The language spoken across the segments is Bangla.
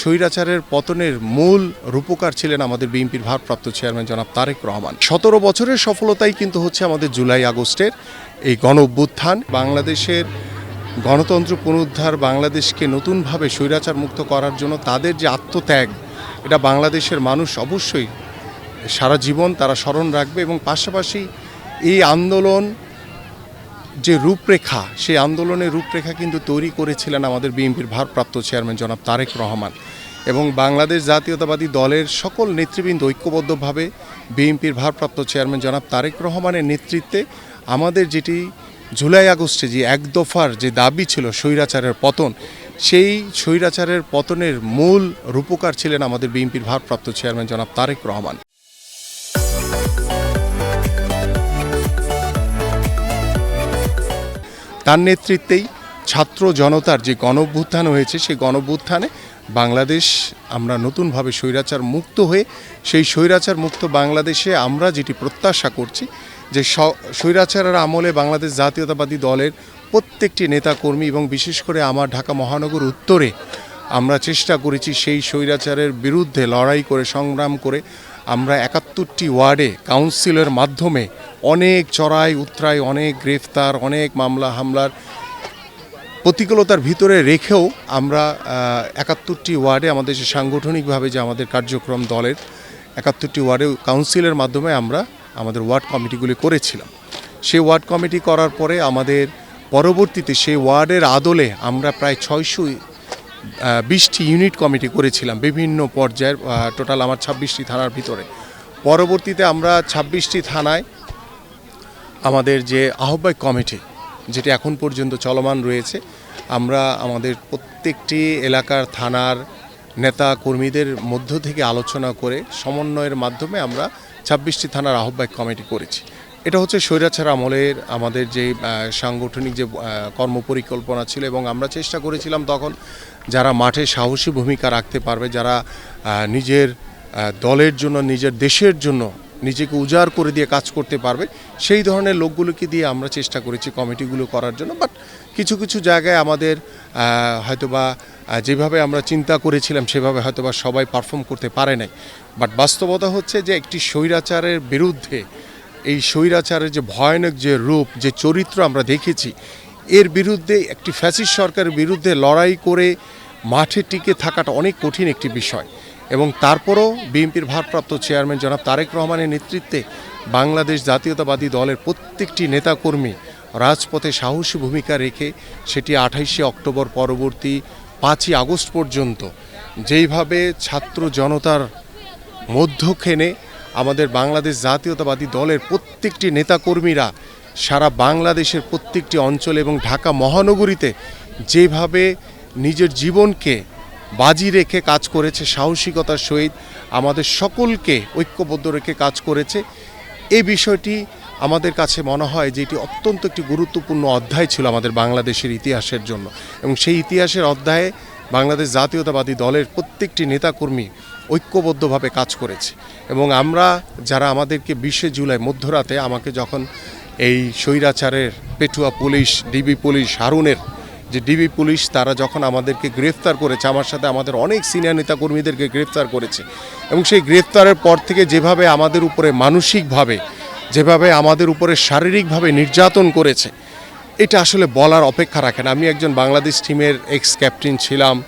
স্বৈরাচারের পতনের মূল রূপকার ছিলেন আমাদের বিএনপির ভারপ্রাপ্ত চেয়ারম্যান জনাব তারেক রহমান। সতেরো বছরের সফলতাই কিন্তু হচ্ছে আমাদের জুলাই আগস্টের এই গণ অভ্যুত্থান বাংলাদেশের গণতন্ত্র পুনরুদ্ধার, বাংলাদেশকে নতুনভাবে স্বৈরাচার মুক্ত করার জন্য তাদের যে আত্মত্যাগ, এটা বাংলাদেশের মানুষ অবশ্যই সারা জীবন তারা স্মরণ রাখবে এবং পাশাপাশি এই আন্দোলন যে রূপরেখা, সেই আন্দোলনের রূপরেখা কিন্তু তৈরি করেছিলেন আমাদের বিএনপির ভারপ্রাপ্ত চেয়ারম্যান জনাব তারেক রহমান এবং বাংলাদেশ জাতীয়তাবাদী দলের সকল নেতৃবৃন্দ ঐক্যবদ্ধভাবে বিএনপির ভারপ্রাপ্ত চেয়ারম্যান জনাব তারেক রহমানের নেতৃত্বে আমাদের যেটি জুলাই আগস্টে যে এক দফার যে দাবি ছিল স্বৈরাচারের পতন, সেই স্বৈরাচারের পতনের মূল রূপকার ছিলেন আমাদের বিএনপির ভারপ্রাপ্ত চেয়ারম্যান জনাব তারেক রহমান। তার নেতৃত্বেই ছাত্র জনতার যে গণভ্যুত্থান হয়েছে, সেই গণভ্যুত্থানে বাংলাদেশ আমরা নতুনভাবে স্বৈরাচার মুক্ত হয়ে, সেই স্বৈরাচার মুক্ত বাংলাদেশে আমরা যেটি প্রত্যাশা করছি, যে স্বৈরাচারের আমলে বাংলাদেশ জাতীয়তাবাদী দলের প্রত্যেকটি নেতাকর্মী এবং বিশেষ করে আমার ঢাকা মহানগর উত্তরে আমরা চেষ্টা করেছি সেই স্বৈরাচারের বিরুদ্ধে লড়াই করে, সংগ্রাম করে আমরা একাত্তরটি ওয়ার্ডে কাউন্সিলের মাধ্যমে অনেক চড়াই উত্তরায় অনেক গ্রেফতার, অনেক মামলা, হামলার প্রতিকূলতার ভিতরে রেখেও আমরা একাত্তরটি ওয়ার্ডে আমাদের যে সাংগঠনিকভাবে যে আমাদের কার্যক্রম দলের একাত্তরটি ওয়ার্ডে কাউন্সিলের মাধ্যমে আমরা আমাদের ওয়ার্ড কমিটিগুলি করেছিলাম। সেই ওয়ার্ড কমিটি করার পরে আমাদের পরবর্তীতে সেই ওয়ার্ডের আদলে আমরা প্রায় ছয়শো বিশটি ইউনিট কমিটি করেছিলাম বিভিন্ন পর্যায়ের টোটাল আমার ছাব্বিশটি থানার ভিতরে। পরবর্তীতে আমরা ছাব্বিশটি থানায় আমাদের যে আহ্বায়ক কমিটি যেটি এখন পর্যন্ত চলমান রয়েছে, আমরা আমাদের প্রত্যেকটি এলাকার থানার নেতা কর্মীদের মধ্য থেকে আলোচনা করে সমন্বয়ের মাধ্যমে আমরা ছাব্বিশটি থানার আহ্বায়ক কমিটি করেছি। এটা হচ্ছে স্বৈরাচার আমলের আমাদের যে সাংগঠনিক যে কর্মপরিকল্পনা ছিল এবং আমরা চেষ্টা করেছিলাম তখন যারা মাঠে সাহসী ভূমিকা রাখতে পারবে, যারা নিজের দলের জন্য, নিজের দেশের জন্য নিজেকে উজাড় করে দিয়ে কাজ করতে পারবে, সেই ধরনের লোকগুলোকে দিয়ে আমরা চেষ্টা করেছি কমিটিগুলো করার জন্য। বাট কিছু কিছু জায়গায় আমাদের হয়তোবা যেভাবে আমরা চিন্তা করেছিলাম সেভাবে হয়তোবা সবাই পারফর্ম করতে পারে নাই। বাট বাস্তবতা হচ্ছে যে একটি স্বৈরাচারের বিরুদ্ধে এই স্বৈরাচারের যে ভয়ানক যে রূপ, যে চরিত্র আমরা দেখেছি, এর বিরুদ্ধে একটি ফ্যাসিস্ট সরকারের বিরুদ্ধে লড়াই করে মাঠে টিকে থাকাটা অনেক কঠিন একটি বিষয়। এবং তারপরও বিএনপির ভারপ্রাপ্ত চেয়ারম্যান জনাব তারেক রহমানের নেতৃত্বে বাংলাদেশ জাতীয়তাবাদী দলের প্রত্যেকটি নেতাকর্মী রাজপথে সাহসী ভূমিকা রেখে সেটি আঠাইশে অক্টোবর পরবর্তী পাঁচই আগস্ট পর্যন্ত যেইভাবে ছাত্র জনতার মধ্যখানে আমাদের বাংলাদেশ জাতীয়তাবাদী দলের প্রত্যেকটি নেতাকর্মীরা সারা বাংলাদেশের প্রত্যেকটি অঞ্চল এবং ঢাকা মহানগরীতে যেভাবে নিজের জীবনকে বাজি রেখে কাজ করেছে, সাহসিকতার সহিত আমাদের সকলকে ঐক্যবদ্ধ রেখে কাজ করেছে এই বিষয়টি আমাদের কাছে মনে হয় যে এটি অত্যন্ত একটি গুরুত্বপূর্ণ অধ্যায় ছিল আমাদের বাংলাদেশের ইতিহাসের জন্য। এবং সেই ইতিহাসের অধ্যায়ে বাংলাদেশ জাতীয়তাবাদী দলের প্রত্যেকটি নেতাকর্মী ঐক্যবদ্ধভাবে কাজ করেছে। এবং আমরা যারা আমাদেরকে বিশে জুলাই মধ্যরাতে আমাকে যখন এই স্বৈরাচারের পেটুয়া পুলিশ, ডিবি পুলিশ, হারুনের যে ডিবি পুলিশ, তারা যখন আমাদেরকে গ্রেফতার করেছে, আমার সাথে আমাদের অনেক সিনিয়র নেতাকর্মীদেরকে গ্রেফতার করেছে। এবং সেই গ্রেফতারের পর থেকে যেভাবে আমাদের উপরে মানসিকভাবে, যেভাবে আমাদের উপরে শারীরিকভাবে নির্যাতন করেছে, এটা আসলে বলার অপেক্ষা রাখে না। আমি একজন বাংলাদেশ টিমের এক্স ক্যাপ্টেন ছিলাম।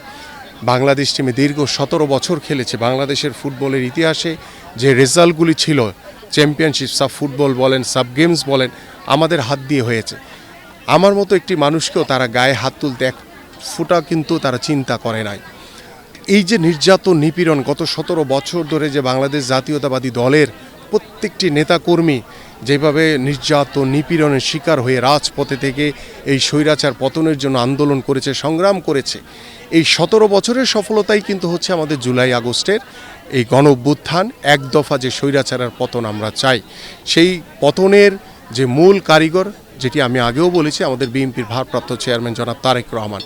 বাংলাদেশ টিমে দীর্ঘ সতেরো বছর খেলেছে। বাংলাদেশের ফুটবলের ইতিহাসে যে রেজাল্টগুলি ছিল, চ্যাম্পিয়নশিপ, সাব ফুটবল বলেন, সাব গেমস বলেন, আমাদের হাত দিয়ে হয়েছে। আমার মতো একটি মানুষকেও তারা গায়ে হাত তুলতে এক ফুটা কিন্তু তারা চিন্তা করে নাই। এই যে নির্যাতন নিপীড়ন গত সতেরো বছর ধরে যে বাংলাদেশ জাতীয়তাবাদী দলের প্রত্যেকটি নেতাকর্মী যেভাবে নির্যাতন, নিপীড়নের শিকার হয়ে রাজপথে থেকে এই স্বৈরাচার পতনের জন্য আন্দোলন করেছে, সংগ্রাম করেছে, এই সতেরো বছরের সফলতাই কিন্তু হচ্ছে আমাদের জুলাই আগস্টের এই গণ অভ্যুত্থান এক দফা যে স্বৈরাচারের পতন আমরা চাই, সেই পতনের যে মূল কারিগর, যেটি আমি আগেও বলেছি, আমাদের বিএনপির ভারপ্রাপ্ত চেয়ারম্যান জনাব তারেক রহমান।